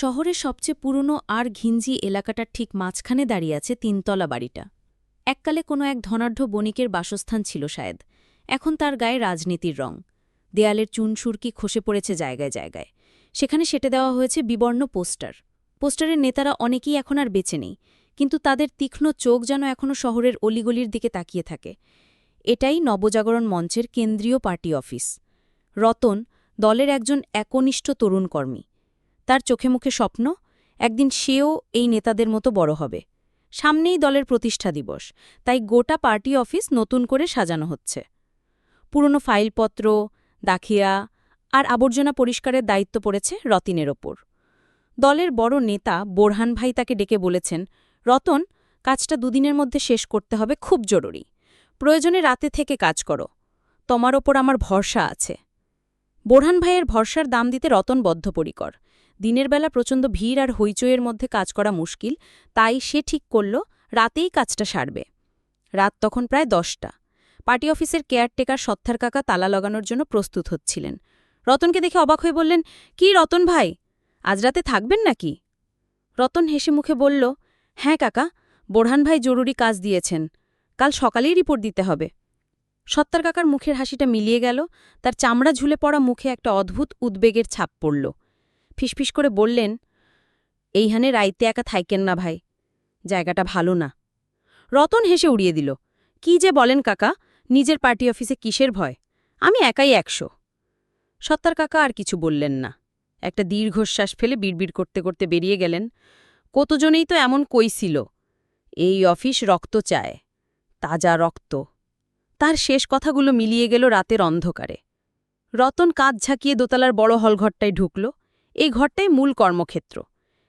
শহরের সবচেয়ে পুরনো আর ঘিঞ্জি এলাকাটার ঠিক মাঝখানে দাঁড়িয়ে আছে তিনতলা বাড়িটা। এককালে কোনো এক ধনাঢ্য বণিকের বাসস্থান ছিল শায়দ। এখন তার গায়ে রাজনীতির রং। দেয়ালের চুনসুরকি খসে পড়েছে জায়গায় জায়গায়। সেখানে সেটে দেওয়া হয়েছে বিবর্ণ পোস্টার। পোস্টারের নেতারা অনেকেই এখন আর বেঁচে নেই, কিন্তু তাদের তীক্ষ্ণ চোখ যেন এখনও শহরের অলিগলির দিকে তাকিয়ে থাকে। এটাই নবজাগরণ মঞ্চের কেন্দ্রীয় পার্টি অফিস। রতন, দলের একজন একনিষ্ঠ তরুণ কর্মী। তার চোখে মুখে স্বপ্ন, একদিন সেও এই নেতাদের মতো বড় হবে। সামনেই দলের প্রতিষ্ঠা দিবস, তাই গোটা পার্টি অফিস নতুন করে সাজানো হচ্ছে। পুরনো ফাইলপত্র, দাখিয়া আর আবর্জনা পরিষ্কারের দায়িত্ব পড়েছে রতিনের ওপর। দলের বড় নেতা বোরহান ভাই তাকে ডেকে বলেছেন, রতন, কাজটা দুদিনের মধ্যে শেষ করতে হবে, খুব জরুরি। প্রয়োজনে রাতে থেকে কাজ করো। তোমার ওপর আমার ভরসা আছে। বোরহান ভাইয়ের ভরসার দাম দিতে রতন বদ্ধপরিকর। দিনের বেলা প্রচণ্ড ভিড় আর হইচইয়ের মধ্যে কাজ করা মুশকিল, তাই সে ঠিক করল, রাতেই কাজটা সারবে। রাত তখন প্রায় দশটা। পার্টি অফিসের কেয়ারটেকার সত্থার কাকা তালা লাগানোর জন্য প্রস্তুত হচ্ছিলেন। রতনকে দেখে অবাক হয়ে বললেন, কি রতন ভাই, আজ রাতে থাকবেন নাকি? রতন হেসে মুখে বলল হ্যাঁ কাকা, বোরহান ভাই জরুরি কাজ দিয়েছেন, কাল সকালেই রিপোর্ট দিতে হবে। সত্তার কাকার মুখের হাসিটা মিলিয়ে গেল, তার চামড়া ঝুলে পড়া মুখে একটা অদ্ভুত উদ্বেগের ছাপ পড়ল। ফিসফিস করে বললেন, এইখানে রাইতে একা থাইকেন না ভাই, জায়গাটা ভালো না। রতন হেসে উড়িয়ে দিল, কি যে বলেন কাকা, নিজের পার্টি অফিসে কিসের ভয়? আমি একাই একশো। সত্তার কাকা আর কিছু বললেন না। একটা দীর্ঘশ্বাস ফেলে বিড়বিড় করতে করতে বেরিয়ে গেলেন। কতজনেই তো এমন কইছিল এই অফিস রক্ত চায়, তাজা রক্ত। তার শেষ কথাগুলো মিলিয়ে গেল রাতের অন্ধকারে। রতন কাঁধ ঝাঁকিয়ে দোতলার বড় হলঘরটায় ঢুকল। এই ঘরটাই মূল কর্মক্ষেত্র।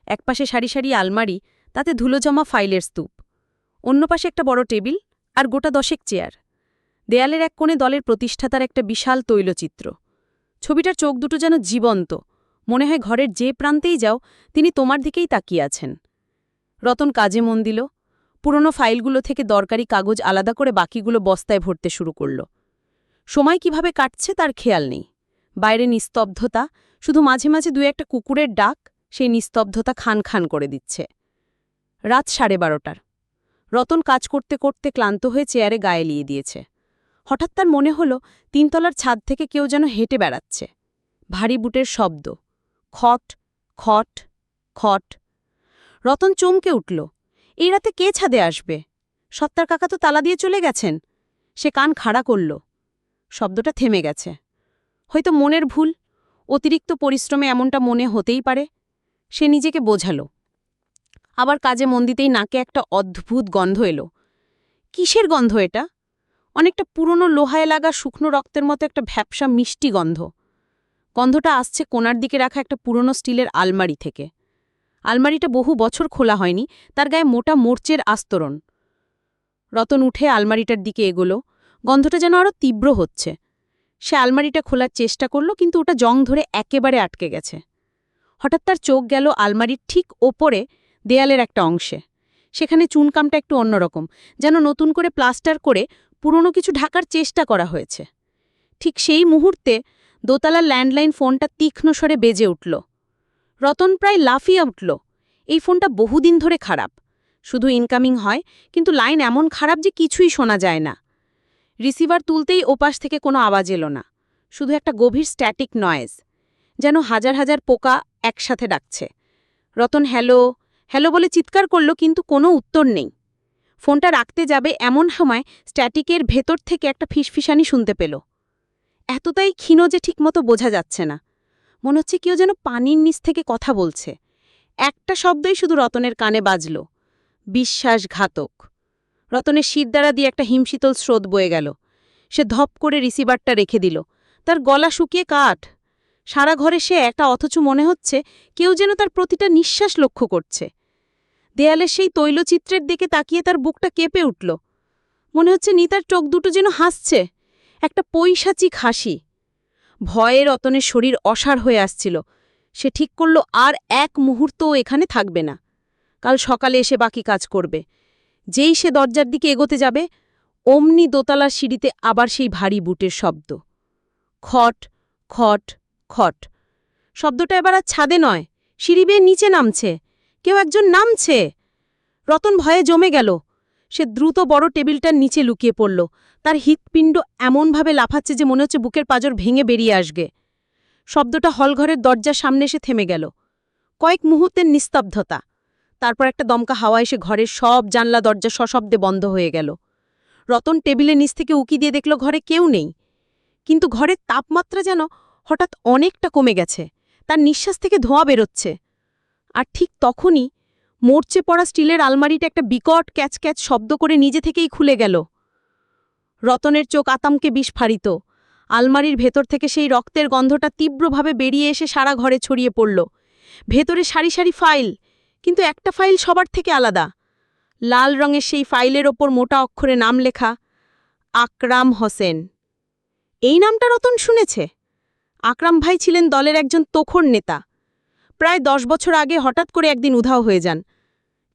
একপাশে সারি সারি আলমারি, তাতে ধুলো জমা ফাইলের স্তূপ। অন্য পাশে একটা বড় টেবিল আর গোটা দশেক চেয়ার। দেয়ালের এক কোণে দলের প্রতিষ্ঠাতার একটা বিশাল তৈলচিত্র। ছবিটার চোখ দুটো যেন জীবন্ত। মনে হয় ঘরের যে প্রান্তেই যাও, তিনি তোমার দিকেই তাকিয়ে আছেন। রতন কাজে মন দিল। পুরনো ফাইলগুলো থেকে দরকারি কাগজ আলাদা করে বাকিগুলো বস্তায় ভরতে শুরু করল। সময় কীভাবে কাটছে তার খেয়াল নেই। বাইরে নিস্তব্ধতা, শুধু মাঝে মাঝে দু একটা কুকুরের ডাক, সেই নিস্তব্ধতা খান খান করে দিচ্ছে। রাত সাড়ে বারোটার। রতন কাজ করতে করতে ক্লান্ত হয়ে চেয়ারে গায়ে লিয়ে দিয়েছে। হঠাৎ তার মনে হল, তিনতলার ছাদ থেকে কেউ যেন হেঁটে বেড়াচ্ছে। ভারী বুটের শব্দ। খট খট খট। রতন চমকে উঠল, এই রাতে কে ছাদে আসবে? সত্তার কাকা তো তালা দিয়ে চলে গেছেন। সে কান খাড়া করল। শব্দটা থেমে গেছে। হয়তো মনের ভুল, অতিরিক্ত পরিশ্রমে এমনটা মনে হতেই পারে, সে নিজেকে বোঝাল। আবার কাজে মন দিতেই নাকে একটা অদ্ভুত গন্ধ এলো। কিসের গন্ধ এটা? অনেকটা পুরনো লোহায় লাগা শুকনো রক্তের মতো একটা ভ্যাপসা মিষ্টি গন্ধ। গন্ধটা আসছে কোনার দিকে রাখা একটা পুরনো স্টিলের আলমারি থেকে। আলমারিটা বহু বছর খোলা হয়নি, তার গায়ে মোটা মোর্চের আস্তরণ। রতন উঠে আলমারিটার দিকে এগোলো। গন্ধটা যেন আরও তীব্র হচ্ছে। সে আলমারিটা খোলার চেষ্টা করল, কিন্তু ওটা জং ধরে একেবারে আটকে গেছে। হঠাৎ তার চোখ গেল আলমারির ঠিক ওপরে দেয়ালের একটা অংশে। সেখানে চুনকামটা একটু অন্যরকম, যেন নতুন করে প্লাস্টার করে পুরনো কিছু ঢাকার চেষ্টা করা হয়েছে। ঠিক সেই মুহূর্তে দোতলার ল্যান্ডলাইন ফোনটা তীক্ষ্ণ স্বরে বেজে উঠল। রতন প্রায় লাফিয়ে উঠল, এই ফোনটা বহুদিন ধরে খারাপ। শুধু ইনকামিং হয়, কিন্তু লাইন এমন খারাপ যে কিছুই শোনা যায় না। রিসিভার তুলতেই ওপাশ থেকে কোনো আওয়াজ এলো না। শুধু একটা গভীর স্ট্যাটিক নয়েজ, যেন হাজার হাজার পোকা একসাথে ডাকছে। রতন, হ্যালো হ্যালো বলে চিৎকার করল, কিন্তু কোনো উত্তর নেই। ফোনটা রাখতে যাবে এমন সময় স্ট্যাটিকের ভেতর থেকে একটা ফিসফিসানি শুনতে পেল। এতটাই ক্ষীণ যে ঠিকমতো বোঝা যাচ্ছে না। মনে হচ্ছে কেউ যেন পানির নিচ থেকে কথা বলছে। একটা শব্দই শুধু রতনের কানে বাজল, বিশ্বাসঘাতক। রতনের শীত দ্বারা দিয়ে একটা হিমশীতল স্রোত বয়ে গেল। সে ধপ করে রিসিভারটা রেখে দিল। তার গলা শুকিয়ে কাঠ। সারা ঘরে সে একা অথচ মনে হচ্ছে কেউ যেন তার প্রতিটা নিঃশ্বাস লক্ষ্য করছে। দেয়ালের সেই তৈলচিত্রের দিকে তাকিয়ে তার বুকটা কেঁপে উঠল। মনে হচ্ছে নিতার চোখ দুটো যেন হাসছে। একটা পৈশাচিক হাসি। ভয়ে রতনের শরীর অসার হয়ে আসছিল। সে ঠিক করল, আর এক মুহূর্তও এখানে থাকবে না। কাল সকালে এসে বাকি কাজ করবে। যেই সে দরজার দিকে এগোতে যাবে অমনি দোতলার সিঁড়িতে আবার সেই ভারী বুটের শব্দ। খট খট খট। শব্দটা এবার আর ছাদে নয়, সিঁড়ি বেয়ে নিচে নামছে। কেউ একজন নামছে। রতন ভয়ে জমে গেল। সে দ্রুত বড় টেবিলটার নিচে লুকিয়ে পড়ল। তার হৃৎপিণ্ড এমনভাবে লাফাচ্ছে যে মনে হচ্ছে বুকের পাজর ভেঙে বেরিয়ে আসবে। শব্দটা হলঘরের দরজার সামনে এসে থেমে গেল। কয়েক মুহূর্তের নিস্তব্ধতা। তারপর একটা দমকা হাওয়া এসে ঘরের সব জানলা দরজা সশব্দে বন্ধ হয়ে গেল। রতন টেবিলের নিচ থেকে উকি দিয়ে দেখল ঘরে কেউ নেই। কিন্তু ঘরের তাপমাত্রা যেন হঠাৎ অনেকটা কমে গেছে। তার নিঃশ্বাস থেকে ধোঁয়া বেরোচ্ছে। আর ঠিক তখনই মরচে পড়া স্টিলের আলমারিটা একটা বিকট ক্যাচ ক্যাচ শব্দ করে নিজে থেকেই খুলে গেল। রতনের চোখ আতামকে বিস্ফারিত। আলমারির ভেতর থেকে সেই রক্তের গন্ধটা তীব্রভাবে বেরিয়ে এসে সারা ঘরে ছড়িয়ে পড়ল। ভেতরে সারি সারি ফাইল, কিন্তু একটা ফাইল সবার থেকে আলাদা। লাল রঙের সেই ফাইলের ওপর মোটা অক্ষরে নাম লেখা আকরাম হোসেন। এই নামটা রতন শুনেছে? আকরাম ভাই ছিলেন দলের একজন তোখর নেতা। প্রায় দশ বছর আগে হঠাৎ করে একদিন উধাও হয়ে যান।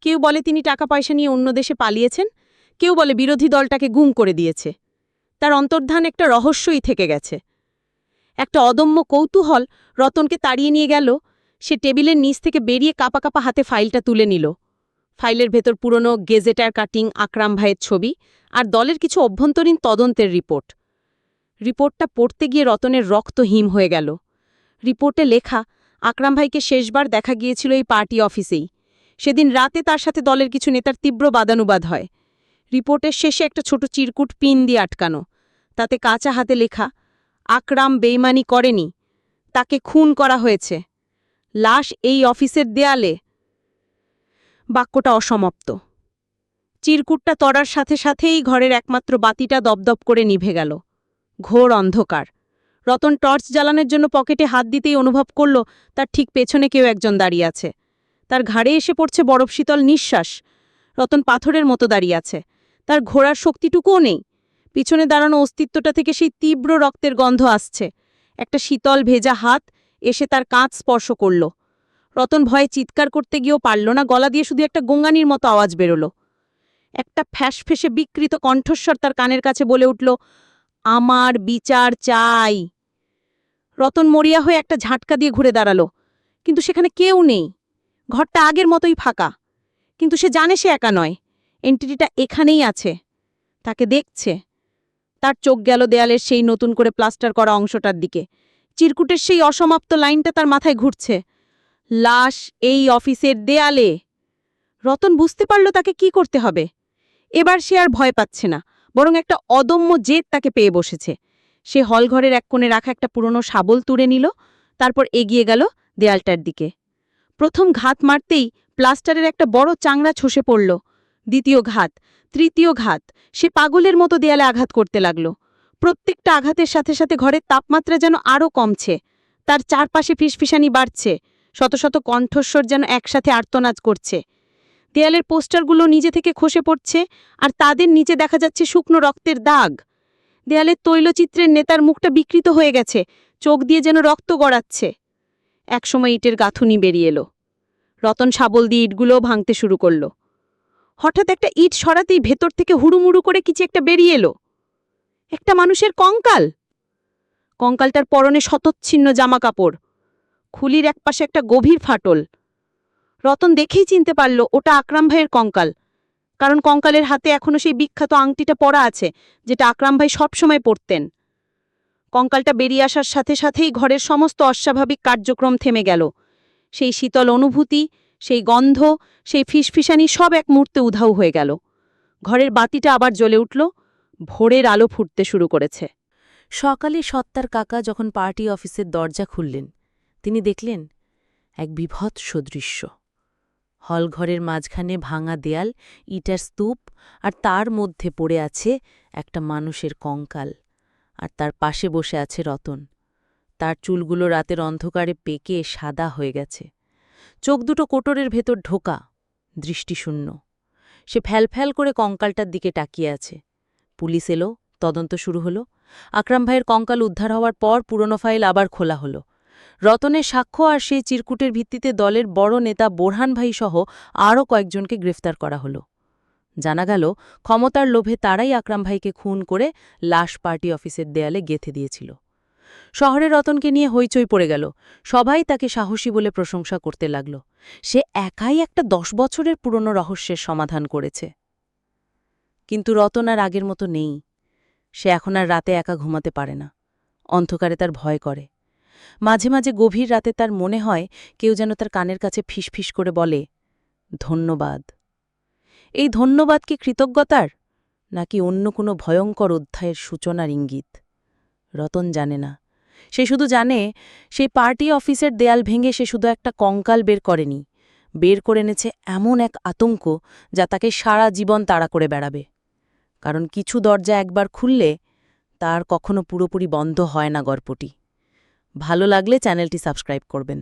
কেউ বলে তিনি টাকা পয়সা নিয়ে অন্য দেশে পালিয়েছেন, কেউ বলে বিরোধী দলটাকে গুম করে দিয়েছে। তার অন্তর্ধান একটা রহস্যই থেকে গেছে। একটা অদম্য কৌতূহল রতনকে তাড়িয়ে নিয়ে গেল। সে টেবিলের নিচ থেকে বেরিয়ে কাপা কাপা হাতে ফাইলটা তুলে নিল। ফাইলের ভেতর পুরনো গেজেটার কাটিং আকরাম ভাইয়ের ছবি আর দলের কিছু অভ্যন্তরীণ তদন্তের রিপোর্ট। রিপোর্টটা পড়তে গিয়ে রতনের রক্ত হিম হয়ে গেল। রিপোর্টে লেখা, আকরাম ভাইকে শেষবার দেখা গিয়েছিল এই পার্টি অফিসেই। সেদিন রাতে তার সাথে দলের কিছু নেতার তীব্র বাদানুবাদ হয়। রিপোর্টের শেষে একটা ছোট চিরকুট পিন দিয়ে আটকানো। তাতে কাঁচা হাতে লেখা, আকরাম বেইমানি করেনি। তাকে খুন করা হয়েছে। লাশ এই অফিসের দেয়ালে। বাক্যটা অসমাপ্ত। চিরকুটটা তরার সাথে সাথেই ঘরের একমাত্র বাতিটা দপদপ করে নিভে গেল। ঘোর অন্ধকার। রতন টর্চ জ্বালানোর জন্য পকেটে হাত দিতেই অনুভব করল, তার ঠিক পেছনে কেউ একজন দাঁড়িয়ে আছে। তার ঘাড়ে এসে পড়ছে বরফ শীতল নিঃশ্বাস। রতন পাথরের মতো দাঁড়িয়ে আছে। তার ঘোড়ার শক্তিটুকুও নেই। পিছনে দাঁড়ানো অস্তিত্বটা থেকে সেই তীব্র রক্তের গন্ধ আসছে। একটা শীতল ভেজা হাত এসে তার কাঁচ স্পর্শ করল। রতন ভয়ে চিৎকার করতে গিয়েও পারল না, গলা দিয়ে শুধু একটা গঙ্গানির মতো আওয়াজ বেরোল। একটা ফ্যাস ফেসে বিকৃত কণ্ঠস্বর তার কানের কাছে বলে উঠল, আমার বিচার চাই। রতন মরিয়া হয়ে একটা ঝাটকা দিয়ে ঘুরে দাঁড়াল, কিন্তু সেখানে কেউ নেই। ঘরটা আগের মতোই ফাঁকা, কিন্তু সে জানে সে একা নয়। এন্টিটিটা এখানেই আছে, তাকে দেখছে। তার চোখ গেল দেয়ালের সেই নতুন করে প্লাস্টার করা অংশটার দিকে। চিরকুটের সেই অসমাপ্ত লাইনটা তার মাথায় ঘুরছে। লাশ এই অফিসের দেয়ালে। রতন বুঝতে পারল তাকে কি করতে হবে। এবার সে আর ভয় পাচ্ছে না, বরং একটা অদম্য জেদ তাকে পেয়ে বসেছে। সে হলঘরের এক কোণে রাখা একটা পুরনো শাবল তুলে নিল, তারপর এগিয়ে গেল দেয়ালটার দিকে। প্রথম ঘাত মারতেই প্লাস্টারের একটা বড় চাংড়া ছসে পড়ল। দ্বিতীয় ঘাত, তৃতীয় ঘাত, সে পাগলের মতো দেয়ালে আঘাত করতে লাগল। প্রত্যেকটা আঘাতের সাথে সাথে ঘরের তাপমাত্রা যেন আরও কমছে। তার চারপাশে ফিসফিসানি বাড়ছে। শত শত কণ্ঠস্বর যেন একসাথে আর্তনাদ করছে। দেয়ালের পোস্টারগুলো নিজে থেকে খসে পড়ছে আর তাদের নিচে দেখা যাচ্ছে শুকনো রক্তের দাগ। দেয়ালের তৈলচিত্রের নেতার মুখটা বিকৃত হয়ে গেছে, চোখ দিয়ে যেন রক্ত গড়াচ্ছে। একসময় ইটের গাঁথুনি বেরিয়ে এলো। রতন শাবল দিয়ে ইটগুলোও ভাঙতে শুরু করল। হঠাৎ একটা ইট সরাতেই ভেতর থেকে হুড়ুমুড়ু করে কিছু একটা বেরিয়ে এলো। একটা মানুষের কঙ্কাল! কঙ্কালটার পরনে শতচ্ছিন্ন জামা কাপড় খুলির একপাশে একটা গভীর ফাটল। রতন দেখেই চিনতে পারল, ওটা আকরাম ভাইয়ের কঙ্কাল। কারণ কঙ্কালের হাতে এখনও সেই বিখ্যাত আংটিটা পরা আছে, যেটা আকরাম ভাই সবসময় পরতেন। কঙ্কালটা বেরিয়ে আসার সাথে সাথেই ঘরের সমস্ত অস্বাভাবিক কার্যক্রম থেমে গেল। সেই শীতল অনুভূতি, সেই গন্ধ, সেই ফিসফিসানি সব এক মুহূর্তে উধাও হয়ে গেল। ঘরের বাতিটা আবার জ্বলে উঠল, ভোরের আলো ফুটতে শুরু করেছে। সকালে সত্তার কাকা যখন পার্টি অফিসের দরজা খুললেন তিনি দেখলেন এক বিভৎস দৃশ্য। হলঘরের মাঝখানে ভাঙা দেয়াল, ইটার স্তূপ আর তার মধ্যে পড়ে আছে একটা মানুষের কঙ্কাল আর তার পাশে বসে আছে রতন। তার চুলগুলো রাতের অন্ধকারে পেকে সাদা হয়ে গেছে। চোখ দুটো কোটরের ভেতর ঢোকা, দৃষ্টিশূন্য। সে ফ্যালফ্যাল করে কঙ্কালটার দিকে তাকিয়ে আছে। পুলিশ এলো, তদন্ত শুরু হলো। আকরাম ভাইয়ের কঙ্কাল উদ্ধার হওয়ার পর পুরনো ফাইল আবার খোলা হলো। রতনের সাক্ষ্য আর সেই চিরকুটের ভিত্তিতে দলের বড় নেতা বোরহান ভাই সহ আরও কয়েকজনকে গ্রেফতার করা হলো। জানা গেল, ক্ষমতার লোভে তারাই আকরাম ভাইকে খুন করে লাশ পার্টি অফিসের দেয়ালে গেথে দিয়েছিল। শহরে রতনকে নিয়ে হইচই পড়ে গেল। সবাই তাকে সাহসী বলে প্রশংসা করতে লাগল। সে একাই একটা দশ বছরের পুরনো রহস্যের সমাধান করেছে। কিন্তু রতন আর আগের মতো নেই। সে এখন আর রাতে একা ঘুমাতে পারে না। অন্ধকারে তার ভয় করে। মাঝে মাঝে গভীর রাতে তার মনে হয় কেউ যেন তার কানের কাছে ফিসফিস করে বলে, ধন্যবাদ। এই ধন্যবাদ কি কৃতজ্ঞতার, নাকি অন্য কোনো ভয়ঙ্কর অধ্যায়ের সূচনার ইঙ্গিত? রতন জানে না। সে শুধু জানে সেই পার্টি অফিসের দেয়াল ভেঙে সে শুধু একটা কঙ্কাল বের করেনি, বের করে এনেছে এমন এক আতঙ্ক যা তাকে সারা জীবন তাড়া করে বেড়াবে। কারণ কিছু দরজা একবার খুললে তার কখনো পুরোপুরি বন্ধ হয় না গল্পটি। ভালো লাগলে চ্যানেলটি সাবস্ক্রাইব করবেন।